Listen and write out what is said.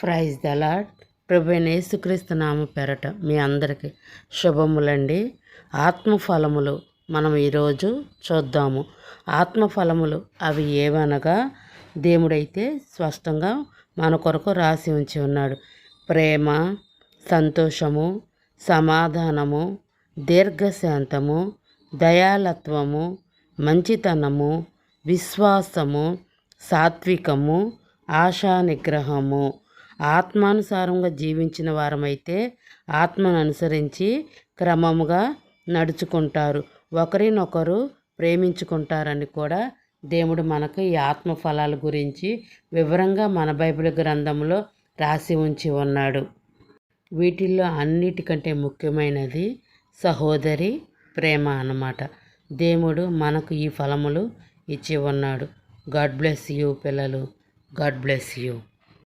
Praise the lord ప్రభు యేసుక్రీస్తు నామ పెరట మీ అందరికీ శుభములండి. ఆత్మఫలములు మనం ఈరోజు చూద్దాము. ఆత్మఫలములు అవి ఏవనగా దేవుడైతే స్పష్టంగా మన కొరకు రాసి ఉంచి ఉన్నాడు. ప్రేమ సంతోషము సమాధానము దీర్ఘశాంతము దయాలత్వము మంచితనము విశ్వాసము సాత్వికము ఆశా నిగ్రహము ఆత్మానుసారంగా జీవించిన వారమైతే ఆత్మను అనుసరించి క్రమముగా నడుచుకుంటారు. ఒకరినొకరు ప్రేమించుకుంటారని కూడా దేవుడు మనకు ఈ ఆత్మ ఫలాల గురించి వివరంగా మన బైబిల్ గ్రంథంలో రాసి ఉంచి ఉన్నాడు. వీటిల్లో అన్నిటికంటే ముఖ్యమైనది సహోదరి ప్రేమ అన్నమాట. దేవుడు మనకు ఈ ఫలములు ఇచ్చి ఉన్నాడు. గాడ్ బ్లెస్ యూ పిల్లలు. God bless you.